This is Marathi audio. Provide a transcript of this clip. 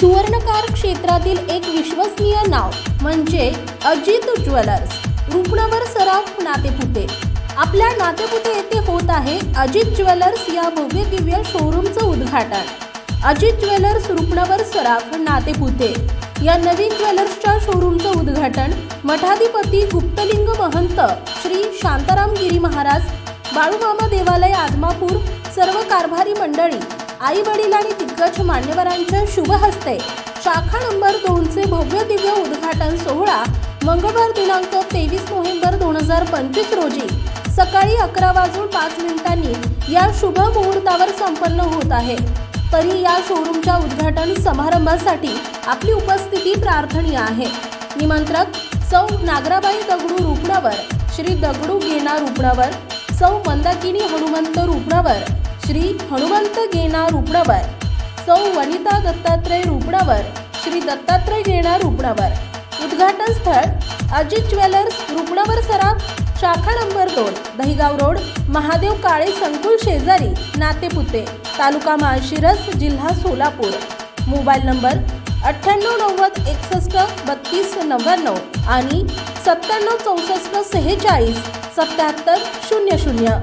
सुवर्णकार क्षेत्रातील एक विश्वसनीय नाव म्हणजे अजित ज्वेलर्स. रुपणावर सराफ नातेपुते आपल्या नातेपुते येथे होत आहे अजित ज्वेलर्स या भव्य दिव्य शोरूमचं उद्घाटन. अजित ज्वेलर्स रुपणावर सराफ नातेपुते या नवीन ज्वेलर्सच्या शोरूमचं उद्घाटन मठाधिपती गुप्तलिंग महंत श्री शांताराम गिरी महाराज बाळूमामा देवालय आदमापूर सर्व कारभारी मंडळी आई वडील आणि दिग्गज मान्यवरांच्या शुभ हस्ते शाखा नंबर दोनचे भव्य दिव्य उद्घाटन सोहळा मंगळवार दिनांक तेवीस नोव्हेंबर दोन हजार पंचवीस रोजी सकाळी अकरा वाजून पाच मिनिटांनी या शुभ मुहूर्तावर संपन्न होत आहे. तरी या शोरूमच्या उद्घाटन समारंभासाठी आपली उपस्थिती प्रार्थनीय आहे. निमंत्रक सौ नागराबाई दगडू रुपणावर श्री दगडू गेना रुपणावर सौ मंदाकिनी हनुमंत रुपणावर श्री हनुमंत गेना रुपणावर सौ वनिता दत्तात्रय रुपणावर श्री दत्तात्रय गेना रुपणावर उद्घाटन स्थळ अजित ज्वेलर्स रुपणावर सराफ शाखा नंबर दोन दहिगाव रोड महादेव काळे संकुल शेजारी नातेपुते तालुका माळशिरस जिल्हा सोलापूर. मोबाईल नंबर अठ्ठ्याण्णव नव्वद एकसष्ट बत्तीस नव्याण्णव आणि सत्त्याण्णव चौसष्ट सेहेचाळीस सत्याहत्तर शून्य शून्य.